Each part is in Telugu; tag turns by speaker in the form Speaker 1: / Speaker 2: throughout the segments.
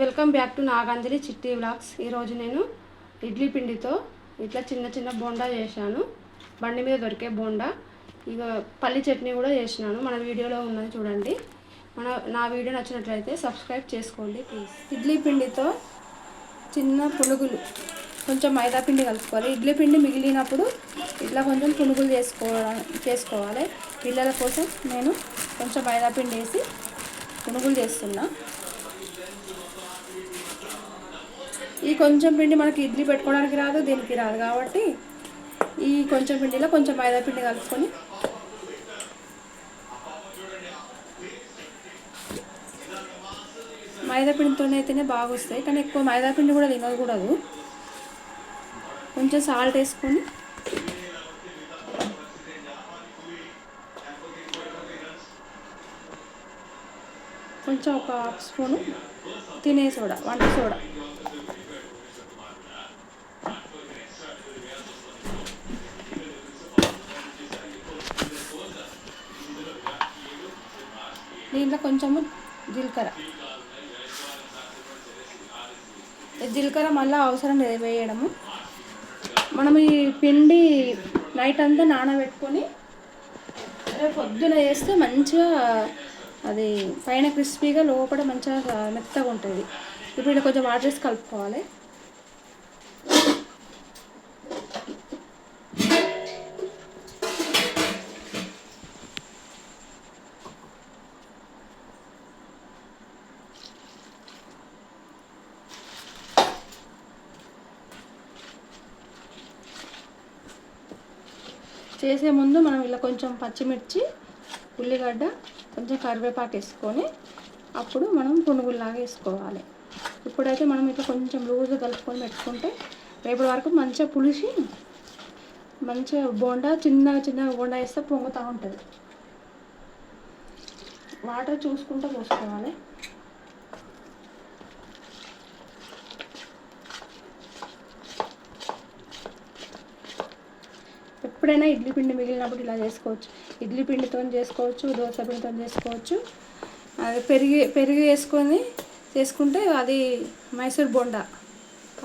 Speaker 1: వెల్కమ్ బ్యాక్ టు నాగాంజలి చిట్టి వ్లాగ్స్. ఈరోజు నేను ఇడ్లీ పిండితో ఇట్లా చిన్న చిన్న బోండా చేశాను. బండి మీద దొరికే బోండా. ఇక పల్లి చట్నీ కూడా చేసినాను. మన వీడియోలో ఉన్నది చూడండి. మన నా వీడియో నచ్చినట్లయితే సబ్స్క్రైబ్ చేసుకోండి ప్లీజ్. ఇడ్లీ పిండితో చిన్న పునుగులు. కొంచెం మైదా పిండి కలుపుకోవాలి. ఇడ్లీ పిండి మిగిలినప్పుడు ఇట్లా కొంచెం పునుగులు చేసుకోవాలి చేసుకోవాలి. పిల్లల కోసం నేను కొంచెం మైదా పిండి వేసి పునుగులు చేస్తున్నా. ఈ కొంచెం పిండి మనకి ఇడ్లీ పెట్టుకోవడానికి రాదు దీనికి రాదు కాబట్టి ఈ కొంచెం పిండిలో కొంచెం మైదా పిండి కలుపుకొని మైదా పిండితోనే అయితేనే బాగా వస్తాయి కానీ ఎక్కువ మైదా పిండి కూడా తినకూడదు. కొంచెం సాల్ట్ వేసుకొని కొంచెం ఒక హాఫ్ స్పూను తినే సోడా వంట సోడా. దీంట్లో కొంచెము జీలకర్ర. జీలకర్ర మళ్ళీ అవసరం లేదు వేయడము. మనం ఈ పిండి నైట్ అంతా నానబెట్టుకొని రేపు పొద్దున వేస్తే మంచిగా అది పైన క్రిస్పీగా లోపల మంచిగా మెత్తగా ఉంటుంది. ఇప్పుడు ఇలా కొంచెం వాటర్ వేసి కలుపుకోవాలి. చేసే ముందు మనం ఇలా కొంచెం పచ్చిమిర్చి ఉల్లిగడ్డ కొంచెం కరివేపాకు వేసుకొని అప్పుడు మనం పునుగుల్లాగా వేసుకోవాలి. ఇప్పుడైతే మనం ఇట్లా కొంచెం లూజ్గా కలుపుకొని పెట్టుకుంటే రేపటి వరకు మంచిగా పులిసి మంచిగా బోండా చిన్న చిన్న బోండా వేస్తే పొంగుతూ ఉంటుంది. వాటర్ చూసుకుంటూ పోసుకోవాలి. ఎప్పుడైనా ఇడ్లీ పిండి మిగిలినప్పుడు ఇలా చేసుకోవచ్చు. ఇడ్లీ పిండితో చేసుకోవచ్చు దోశ పిండితో చేసుకోవచ్చు. అది పెరిగి పెరుగు వేసుకొని చేసుకుంటే అది మైసూర్ బోండా.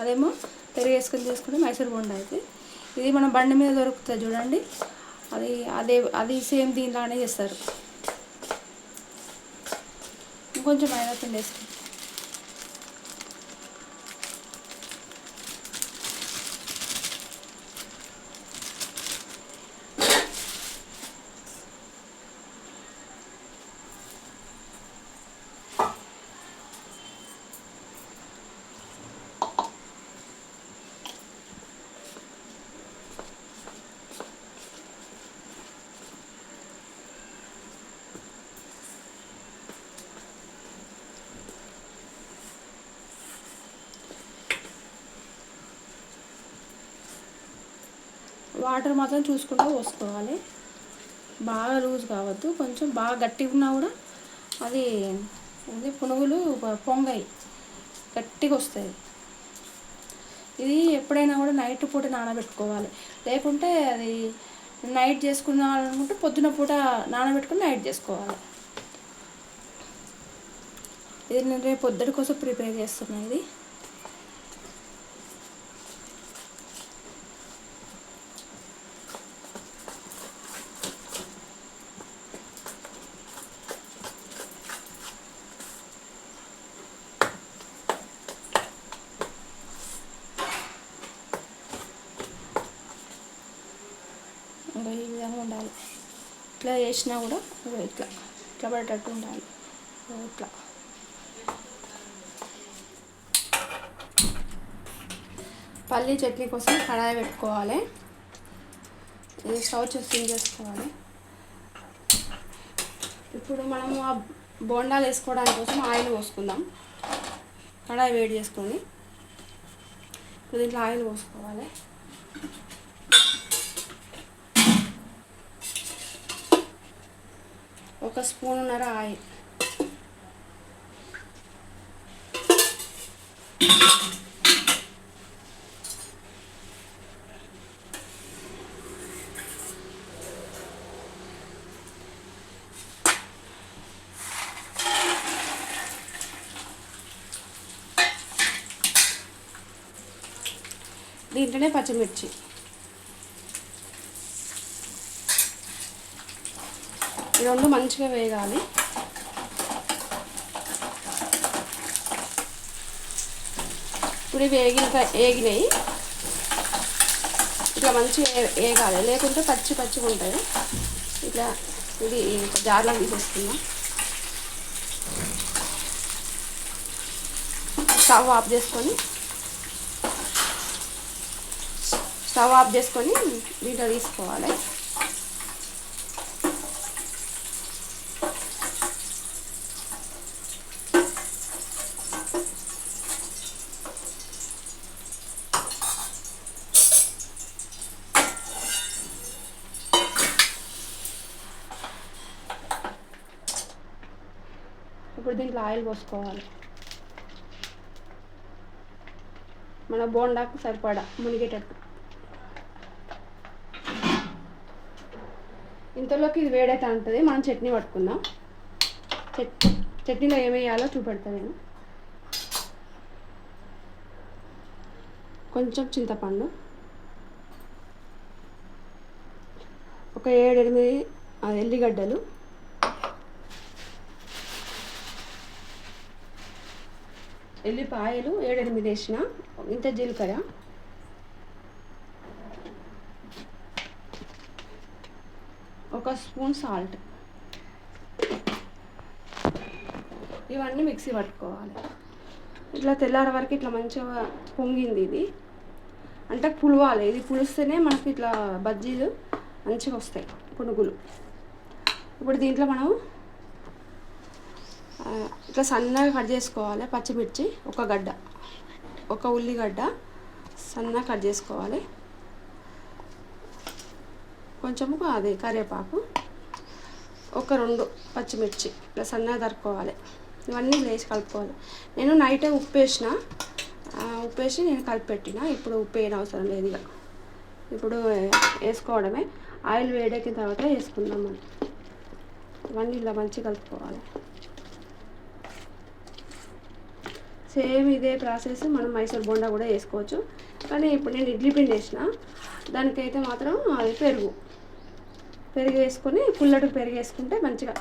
Speaker 1: అదేమో పెరుగు వేసుకొని చేసుకుంటే మైసూర్ బోండా అయితే. ఇది మన బండి మీద దొరుకుతుంది చూడండి. అది అదే అది సేమ్ దీనిలానే చేస్తారు. ఇంకొంచెం మైదా పిండి వేసుకుంటాం వాటర్ మాత్రం చూసుకుంటూ పోసుకోవాలి. బాగా లూజ్ కావద్దు. కొంచెం బాగా గట్టిగా ఉన్నా కూడా అది ఇది పునుగులు పొంగాయి. గట్టిగా వస్తాయి. ఇది ఎప్పుడైనా కూడా నైట్ పూట నానబెట్టుకోవాలి. లేకుంటే అది నైట్ చేసుకున్నామనుకుంటే పొద్దున పూట నానబెట్టుకుని నైట్ చేసుకోవాలి. ఇది నేను రేపు పొద్దుడి కోసం ప్రిపేర్ చేస్తున్నా ఇది. ఇంకా ఈ విధంగా ఉండాలి. ఇట్లా చేసినా కూడా ఇట్లా ఇట్లా పడేటట్టు ఉండాలి. ఇట్లా. పల్లీ చట్నీ కోసం కడాయి పెట్టుకోవాలి. ఇది స్టవ్ చూసి చేసుకోవాలి. ఇప్పుడు మనము ఆ బోండాలు వేసుకోవడానికి కోసం ఆయిల్ పోసుకుందాం. కడాయి వేడి చేసుకొని. ఇప్పుడు దీంట్లో ఆయిల్ పోసుకోవాలి. ఒక స్పూన్నర ఆయిల్ దీంట్లోనే పచ్చిమిర్చి ఈ రెండు మంచిగా వేగాలి. ఇప్పుడు వేగిన వేగినాయి. ఇట్లా మంచిగా వేగాలి. లేకుంటే పచ్చి పచ్చిగా ఉంటాయి. ఇట్లా ఇది జార్లో తీసేసుకుందాం. స్టవ్ ఆఫ్ చేసుకొని స్టవ్ ఆఫ్ చేసుకొని దీంట్లో తీసుకోవాలి. ఇప్పుడు దీంట్లో ఆయిల్ పోసుకోవాలి. మన బోండాకు సరిపడా మునిగేటట్టు. ఇంతలోకి ఇది వేడైతే ఉంటుంది మనం చట్నీ పట్టుకుందాం. చట్ చట్నీలో ఏమేయాలో వేయాలో చూపెడతా నేను. కొంచెం చింతపండు. ఒక ఏడెనిమిది ఆ, ఎల్లిగడ్డలు. ఎల్లిపాయలు ఏడెనిమిది వేసిన. ఇంత జీలకర్ర. ఒక స్పూన్ సాల్ట్. ఇవన్నీ మిక్సీ పట్టుకోవాలి. ఇట్లా తెల్లారి వరకు ఇట్లా మంచిగా పొంగింది ఇది. అంటే పులవాలి. ఇది పులిస్తేనే మనకి ఇట్లా బజ్జీలు మంచిగా వస్తాయి పునుగులు. ఇప్పుడు దీంట్లో మనం ఇట్లా సన్నగా కట్ చేసుకోవాలి పచ్చిమిర్చి ఒక గడ్డ ఒక ఉల్లిగడ్డ సన్నగా కట్ చేసుకోవాలి. కొంచెము అది కరివేపాకు ఒక రెండు పచ్చిమిర్చి ఇట్లా సన్నగా తరుక్కోవాలి. ఇవన్నీ వేసి కలుపుకోవాలి. నేను నైటే ఉప్పు వేసిన ఉప్పు వేసి నేను కలిపెట్టిన ఇప్పుడు ఉప్పు వేయని అవసరం లేదు ఇక. ఇప్పుడు వేసుకోవడమే. ఆయిల్ వేడెక్కిన తర్వాత వేసుకుందాం మనం. ఇవన్నీ ఇలా మంచిగా కలుపుకోవాలి. సేమ్ ఇదే ప్రాసెస్ మనం మైసూర్ బోండా కూడా వేసుకోవచ్చు. కానీ ఇప్పుడు నేను ఇడ్లీ పిండి వేసిన. దానికైతే మాత్రం అది పెరుగు. పెరుగు వేసుకొని పుల్లటి పెరుగు వేసుకుంటే మంచిగా.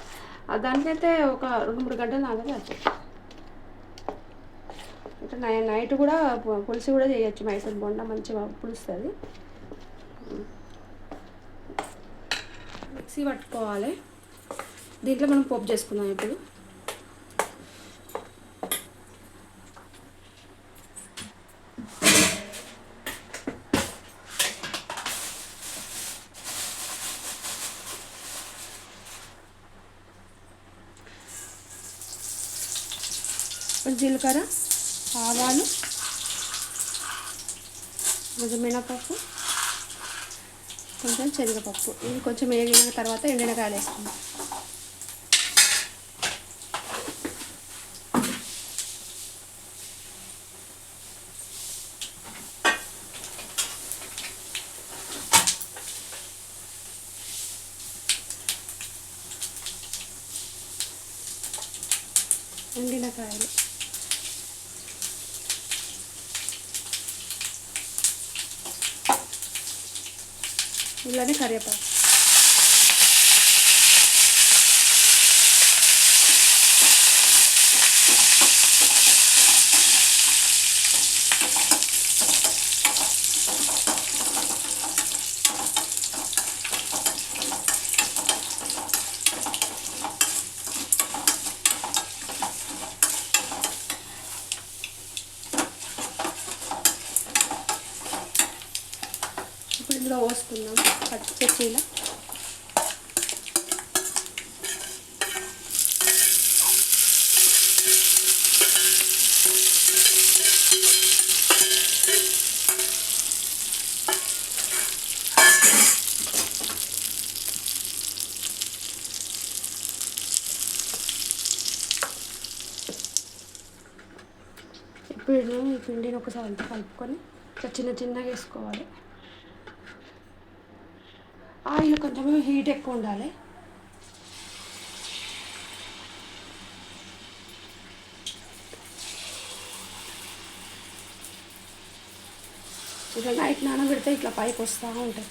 Speaker 1: దానికైతే ఒక రెండు మూడు గంటలు నాగదు వచ్చాయి ఇట్లా నై నైట్ కూడా పులుసు కూడా చేయొచ్చు. మైసూర్ బోండా మంచిగా పులుస్తుంది. మిక్సీ పట్టుకోవాలి. దీంట్లో మనం పోపు చేసుకుందాం ఇప్పుడు. జీలకర్ర ఆవాలు కొంచెం మినపప్పు కొంచెం శనగపప్పు. ఇవి కొంచెం వేగిన తర్వాత ఎండినకాయలు వేసుకుందాం. ఎండినకాయలు. ఇలానే కరివేపాకు ఇప్పుడు ఇందులో పోసుకుందాం పచ్చి ఇప్పుడు ఈ పిండిని ఒకసారి కలుపుకొని చిన్న చిన్నగా వేసుకోవాలి. కొంచెం హీట్ ఎక్కువ ఉండాలి. ఇట్లా నైట్ నానబెడితే ఇట్లా పైకి వస్తూ ఉంటాయి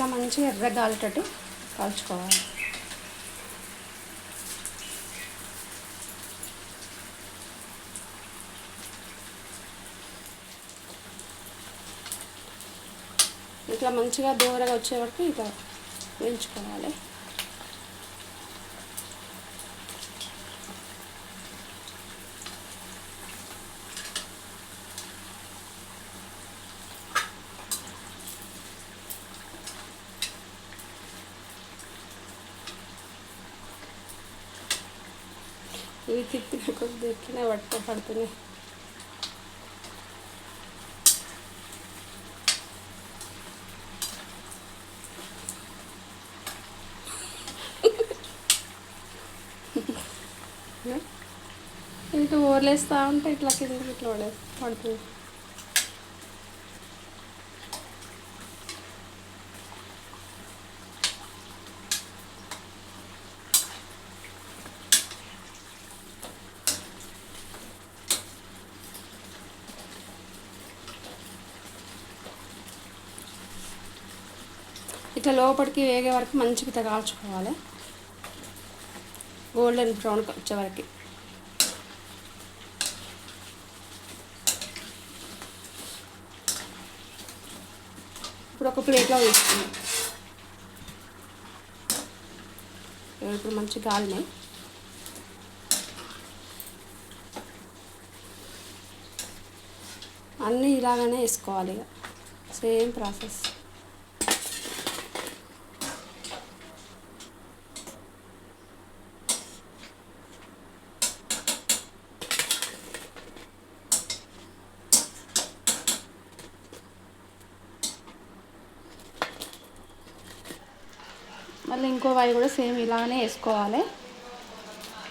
Speaker 1: ఇట్లా మంచిగా ఎర్రగా కాల్చుకోవాలి. ఇట్లా మంచిగా దూరగా వచ్చే వరకు ఇట్లా వేయించుకోవాలి. ఇవి తిప్పిన కొద్ది ఎక్కినా పట్టుకో పడుతున్నాయి ఇటు ఓర్లేస్తూ ఉంటే ఇట్లా కిందకి ఇట్లా పడే పడుతుంది ఇట్లా లోపలికి వేగే వరకు మంచిగా ఇట్లా కాల్చుకోవాలి. గోల్డెన్ బ్రౌన్ వచ్చే వరకు. ఇప్పుడు ఒక ప్లేట్లో వేసుకున్నాం ఇప్పుడు మంచి గాలినాయి అన్నీ ఇలాగనే వేసుకోవాలి ఇక. సేమ్ ప్రాసెస్ మళ్ళీ ఇంకో వాయి కూడా సేమ్ ఇలానే వేసుకోవాలి.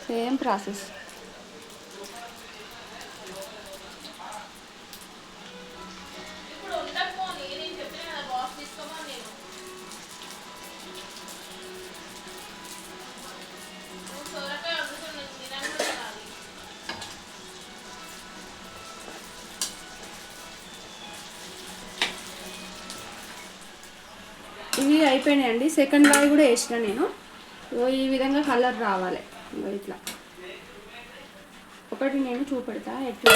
Speaker 1: Same process. అయిపోయినాయండి. సెకండ్ వాయి కూడా వేసిన నేను. ఈ విధంగా కలర్ రావాలి. ఇట్లా. ఒకటి నేను చూపెడతా. ఎట్లా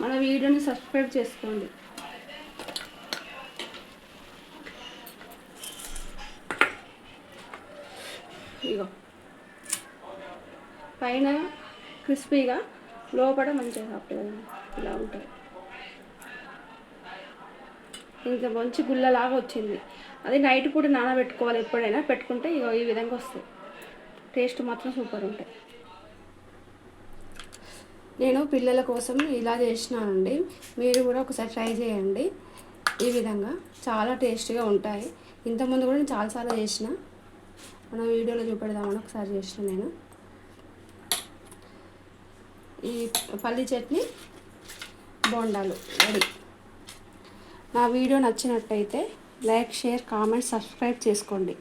Speaker 1: మన వీడియోని సబ్స్క్రైబ్ చేసుకోండి. ఇగో. పైన క్రిస్పీగా లోపల మంచిగా సాఫ్ట్గా ఇలా ఉంటుంది ఇంకా మంచి గుల్లలాగా వచ్చింది. అది నైట్ పూట నానబెట్టుకోవాలి ఎప్పుడైనా. పెట్టుకుంటే ఇక ఈ విధంగా వస్తాయి టేస్ట్ మాత్రం సూపర్ ఉంటాయి. నేను పిల్లల కోసం ఇలా చేసినానండి. మీరు కూడా ఒకసారి ట్రై చేయండి. ఈ విధంగా చాలా టేస్టీగా ఉంటాయి. ఇంతకుముందు కూడా నేను చాలాసార్లు చేసిన. మన వీడియోలో చూపెడదామని ఒకసారి చేసిన నేను. ఈ పల్లి చట్నీ బోండాలు రెడీ. నా వీడియో నచ్చినట్టయితే లైక్ షేర్ కామెంట్ సబ్స్క్రైబ్ చేసుకోండి.